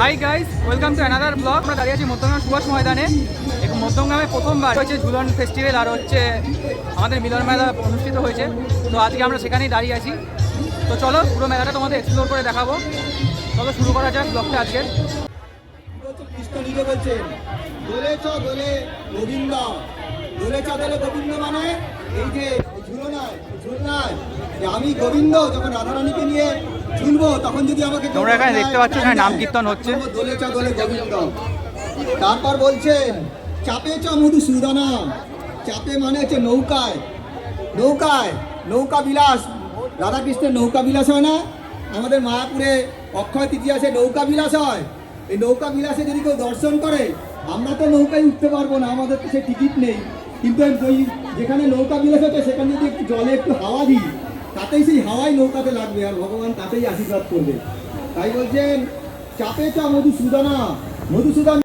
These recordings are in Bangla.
Hi guys welcome to another blog আমরা দাঁড়িয়ে আছি মধ্যমগ্রাম সুভাষ ময়দানে। মধ্যমগ্রামে প্রথমবার হয়েছে ঝুলন ফেস্টিভ্যাল আর হচ্ছে আমাদের মিলন মেলা অনুষ্ঠিত হয়েছে। তো আজকে আমরা সেখানেই দাঁড়িয়ে আছি। তো চলো, পুরো মেলাটা তোমাদের এক্সপ্লোর করে দেখাবো। চলো শুরু করা যাক ব্লগটা আজকে। হচ্ছে এই যে আমি গোবিন্দ, যখন রাধারানীকে নিয়ে তখন যদি আমাকে তোমরা এখানে দেখতে পাচ্ছ এখানে নাম কীর্তন হচ্ছে। দোলে চ দোলে গোবিন্দ। তারপর বলছেন চাপে চ মধুসূদনা চাপে মানে হচ্ছে নৌকায়। নৌকায় নৌকা বিলাস। রাধাকৃষ্ণের নৌকা বিলাস হয় না? আমাদের মায়াপুরে অক্ষয় তৃতীয়াসে নৌকা বিলাস হয়। এই নৌকা বিলাসে যদি কেউ দর্শন করে আমরা তো নৌকায় উঠতে পারব না আমাদের তো সে টিকিট নেই। কিন্তু ওই যেখানে নৌকা বিলাস হচ্ছে সেখানে যদি একটু জলে একটু হাওয়া দিই তাতেই সেই হাওয়াই নৌকাতে লাগবে আর ভগবান তাতেই আশীর্বাদ করবে তাই বলছেন, চাপে চা Madhusudana, Madhusudan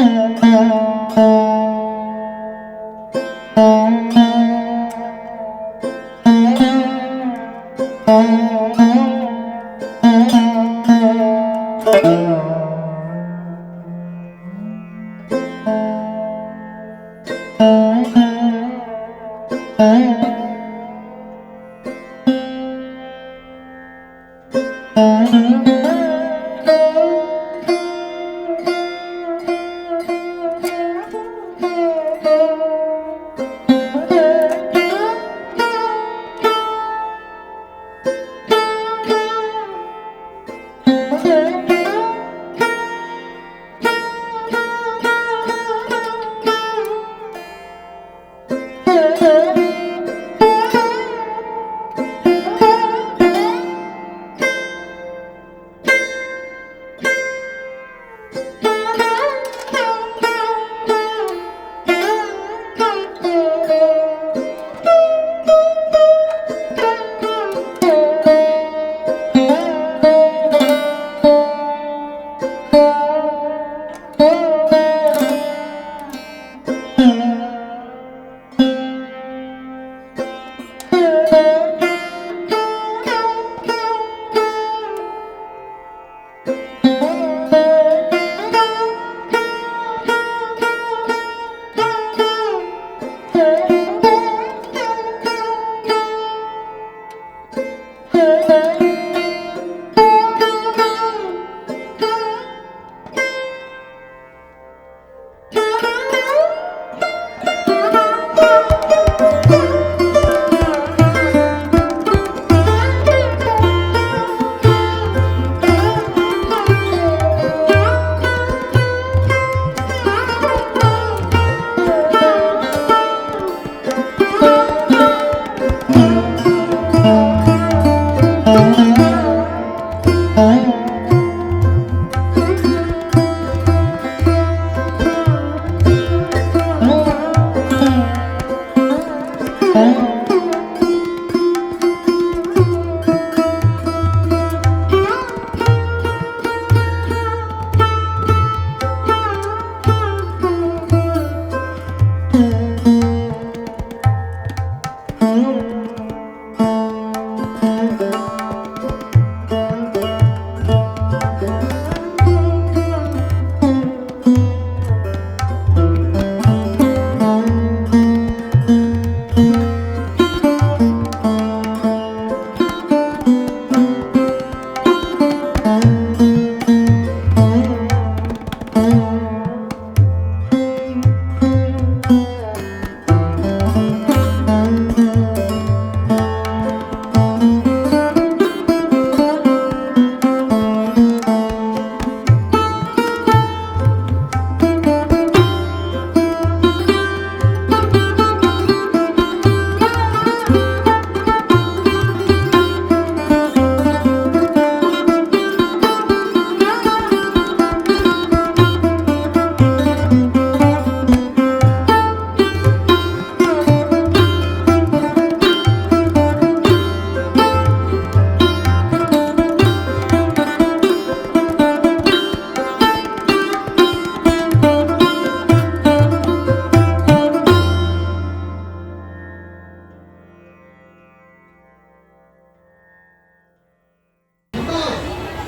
Thank you.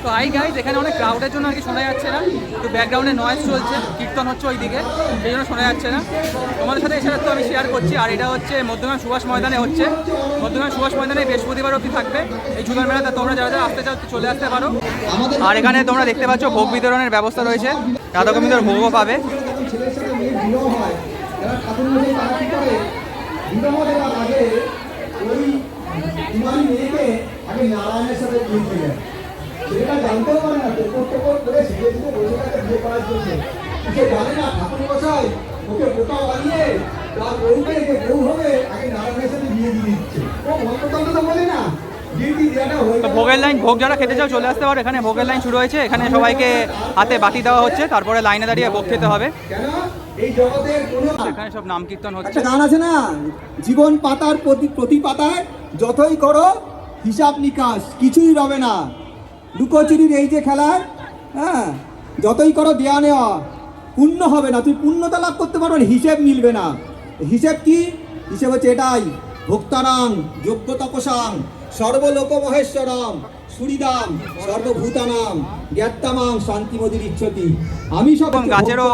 তো আই গাইজ এখানে অনেক ক্রাউডের জন্য আর কি শোনা যাচ্ছে না তো ব্যাকগ্রাউন্ডে নয়েজ চলছে কীর্তন হচ্ছে ওইদিকে সেই জন্য শোনা যাচ্ছে না তোমাদের সাথে এছাড়া তো আমি শেয়ার করছি আর এটা হচ্ছে মধ্যগ্রাম সুভাষ ময়দানে হচ্ছে মধ্যগ্রাম সুভাষ ময়দানে বৃহস্পতিবার অবধি থাকবে এই ঝুলার মেলাতে তোমরা যারা যারা আসতে চাও চলে আসতে পারো আর এখানে তোমরা দেখতে পাচ্ছ ভোগ বিতরণের ব্যবস্থা রয়েছে রাধা গোবিন্দর ভোগও পাবে হয় আগে ওই নারায়ণের সাথে দেয় জানতেও পারে না করে সেজে বসে থাকে বিয়ে করার জন্য। সে জানে না ঠাকুর মশাই ওকে বোকা বানিয়ে তার বউকে যে বউ হবে আগে নারায়ণের সাথে বিয়ে দিয়ে দিচ্ছে। ও মন্ত্রতন্ত্র তো বলে না। ভোগের লাইন ভোগ যারা খেতে চাও চলে আসতে পারো এখানে ভোগের লাইন শুরু হয়েছে এখানে সবাইকে হাতে বাটি দেওয়া হচ্ছে তারপরে লাইনে দাঁড়িয়ে ভোগ খেতে হবে। এখানে সব নাম কীর্তন হচ্ছে। গান আছে না? জীবন পাতার প্রতি প্রতি পাতায় যতই করো হিসাব নিকাশ কিছুই রবে না। লুকোচুরির এই যে খেলার হ্যাঁ যতই করো দেয়া নেওয়া পুণ্য হবে না। তুই পুণ্যতা লাভ করতে পারবে হিসেব মিলবে না। হিসেব কি? হিসেব হচ্ছে এটাই ভোক্তারাং যোগ্য তপসাং সর্বলোক মহেশ্বরম সুরিদাম সর্বভূতানাম জ্ঞাত্তামাং শান্তিমদির ইচ্ছতি। আমি সব এবং গাছেরও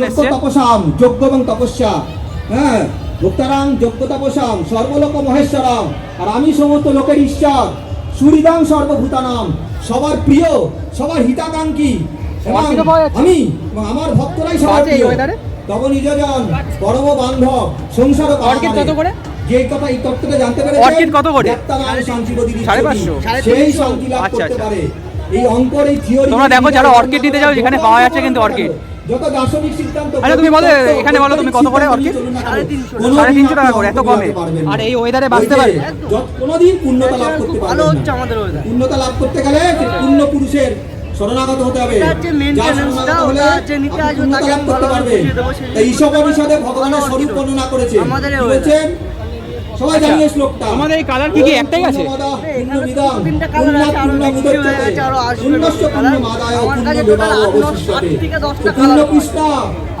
যোগ্য এসছে। তপসাম যজ্ঞ এবং তপস্যা হ্যাঁ ভোক্তারাং যজ্ঞ তপসাম সর্বলোক মহেশ্বরম আর আমি সমস্ত লোকের ঈশ্বর সুরিদাম সর্বভূতানাম। সবার প্রিয় সবার হিতাকাঙ্ক্ষী এবং? আমি এবং আমার ভক্তরাই সবার প্রিয় তব নিজজন পরম বান্ধব সংসার করে? যে কথা এই তত্ত্বটা জানতে পারে অর্কিড কত করে? সাড়ে পাঁচশো? সেই শান্তি লাভ আচ্ছা, করতে আচ্ছা। পারে এই অঙ্কর এই থিওরি তোমরা দেখো যারা অর্কিড নিতে যাও যেখানে পাওয়া যাচ্ছে কিন্তু অর্কিড যত দার্শনিক সিদ্ধান্ত আচ্ছা, তুমি বলো, এখানে বলো তুমি কত করে অর্কিড? সাড়ে তিনশো টাকা। করে, এত কমে। আর এই ওয়েদারে বাঁচতে পারে? কোনোদিন পূর্ণতা লাভ করতে পারবে ভালো হচ্ছে আমাদের ওয়েদার পূর্ণতা লাভ করতে গেলে পূর্ণ পুরুষের শরণাগত হতে হবে। তাই ঈশ্বর ভগবানের স্বরূপ বর্ণনা করেছে আমাদের সবাই আচ্ছা, জানিয়ে শ্লোকটা। আমাদের এই colour কি কি? একটাই আছে? তিনটা আরও আরও আসবে আমার কাছে থেকে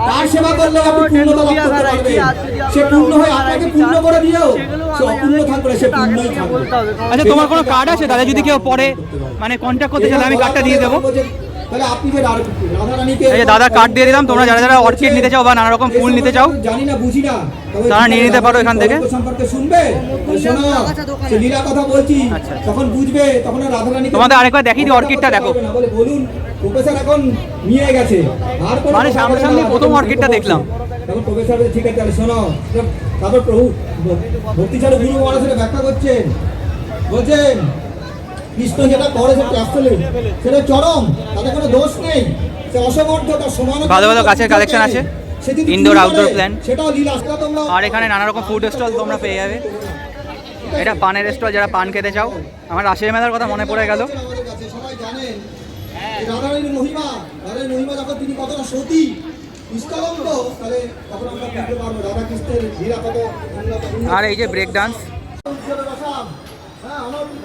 তার সেবা করলে আপনি পূর্ণতা লাভ করতে পারবেন সে পূর্ণ হয়ে আপনাকে পূর্ণ করে দিয়েও। সে অপূর্ণ থাকবে সে পূর্ণই থাকবে। আচ্ছা তোমার কোনো কার্ড আছে? তাহলে যদি কেউ পরে মানে কন্ট্যাক্ট করতে চাইলে আমি কার্ডটা দিয়ে দেবো। এই দাদা কার্ড দিয়ে দিলাম তোমরা যারা যারা অর্কিড নিতে চাও বা নানা রকম ফুল নিতে চাও জানি না বুঝি না তারা নিয়ে নিতে পারো এখান থেকে। সম্পর্কে শুনবে লীলা কথা বলছি আচ্ছা। তখন বুঝবে তখন রাধারানী তোমাদের আরেকবার দেখিয়ে দিই অর্কিডটা দেখো। বলুন প্রফেসর এখন নিয়ে গেছে আর মানে সামনাসামনি প্রথম অর্কিডটা দেখলাম। তখন প্রফেসর ঠিক আছে তাহলে শোনো তারপর প্রভু ভক্তি ছাড়া গুরু মহারাজ ব্যাখ্যা করছেন বলছেন কৃষ্ণ যেটা করে সেটা অ্যাবসলিউট সেটা চরম তাতে কোনো দোষ নেই। সে অসমর্থ তার সমান ভালো ভালো গাছের কালেকশন আছে। Indoor, outdoor plan। সেটাও লীলা সেটা তোমরা আর এখানে নানা রকম ফুড স্টল তোমরা পেয়ে যাবে। এটা পানের স্টল যারা পান খেতে চাও। আমার রাশের মেলার কথা মনে পড়ে গেল। সবাই জানেন রাধারানীর মহিমা। রাধারানীর মহিমা যখন তিনি কতটা সতী। আর এই যে ব্রেক ডান্স হ্যাঁ, অনর্পিত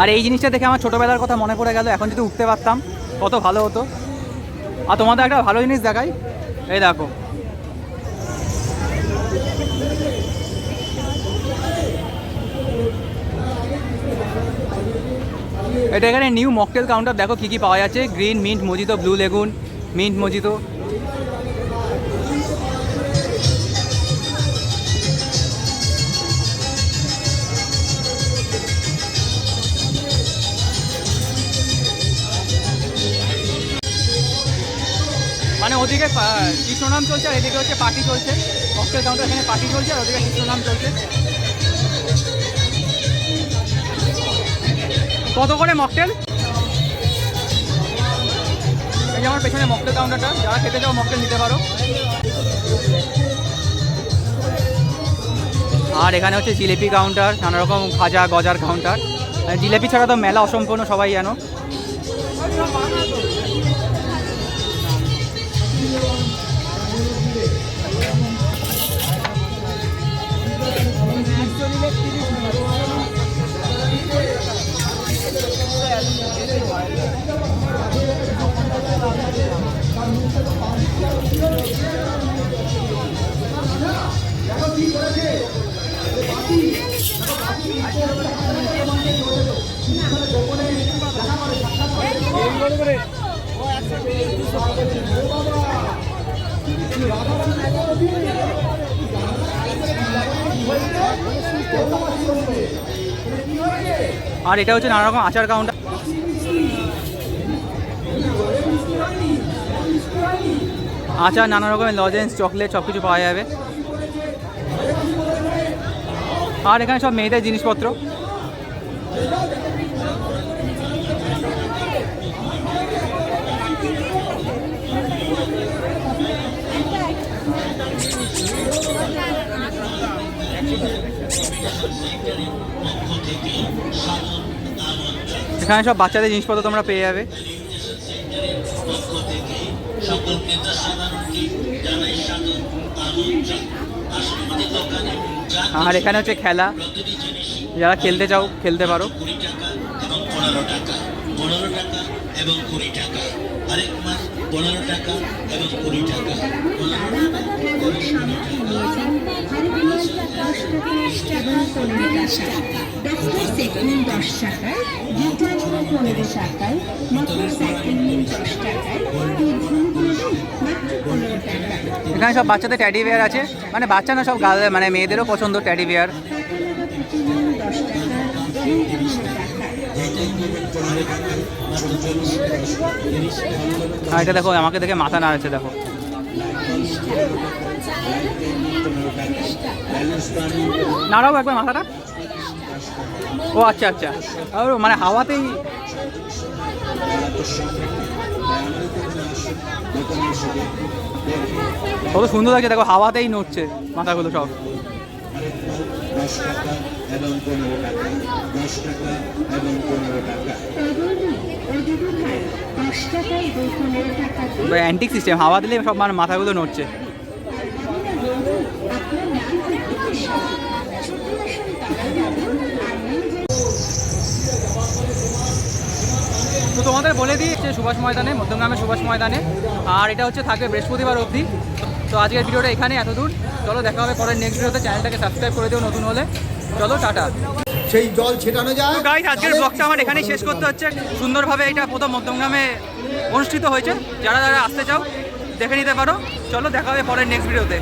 আর এই জিনিসটা দেখে আমার ছোটোবেলার কথা মনে পড়ে গেল, এখন যদি উঠতে পারতাম কত ভালো হতো। আর তোমাদের একটা ভালো জিনিস দেখাই, এই দেখো। এটা এখানে নিউ মকটেল কাউন্টার দেখো কী কী পাওয়া যাচ্ছে। Green mint mojito blue lagoon mint mojito কৃষ্ণনাম চলছে আর এদিকে হচ্ছে পার্টি চলছে। মকটেল কাউন্টার এখানে পার্টি চলছে আর ওদিকে কৃষ্ণনাম চলছে। কত করে মকটেল? এই যে আমার পেছনে মকটেল কাউন্টারটা, যারা খেতে চাও মকটেল নিতে পারো। আর এখানে হচ্ছে জিলেপি কাউন্টার, নানা রকম খাজা গজার কাউন্টার। জিলেপি ছাড়া তো মেলা অসম্পূর্ণ, সবাই জানো। আর এটা হচ্ছে নানা রকম আচার কাউন্টার আচার, নানা রকমের লজেন্স চকলেট সব কিছু পাওয়া যাবে। আর এখানে সব মেয়েদের জিনিসপত্র। এখানে সব বাচ্চাদের জিনিসপত্র তোমরা পেয়ে যাবে। আর এখানে হচ্ছে খেলা। যারা খেলতে চাও, খেলতে পারো। টাকা। এখানে সব বাচ্চাদের ট্যাডি বিয়ার আছে। মানে বাচ্চা না, সব গাল মানে মেয়েদেরও পছন্দ ট্যাডি বিয়ার এটা দেখো, আমাকে দেখে মাথা নাড়াচ্ছে, দেখো। নাড়াও একবার মাথাটা। ও আচ্ছা আচ্ছা। আর মানে হাওয়াতেই কত সুন্দর লাগছে দেখো হাওয়াতেই নড়ছে মাথাগুলো সব। দশ টাকা এবং পনেরো টাকা। দশ টাকা এবং পনেরো টাকা দশ টাকায় দুই পনেরো টাকাতে অ্যান্টিক সিস্টেম হাওয়া দিলে সব মানে মাথাগুলো নড়ছে আপনার নাম প্রত্যেকের সাথে ছুটি আসুন তাড়াতাড়ি আমি তো তোমাদের বলে দিই যে সুভাষ ময়দানে মধ্যমগ্রামের সুভাষ ময়দানে। আর এটা হচ্ছে থাকবে বৃহস্পতিবার অবধি। তো আজকের ভিডিওটা এখানে এতদূর চলো দেখা হবে পরের নেক্সট ভিডিওতে চ্যানেলটাকে সাবস্ক্রাইব করে দিও নতুন হলে। চলো টাটা। সেই জল ছেটানো যায়। গাইজ আজকের ব্লগটা আমার এখানেই শেষ করতে হচ্ছে। সুন্দরভাবে এটা প্রথম মধ্যমগ্রামে অনুষ্ঠিত হয়েছে। যারা যারা আসতে চাও দেখে নিতে পারো। চলো দেখা হবে পরের নেক্সট ভিডিওতে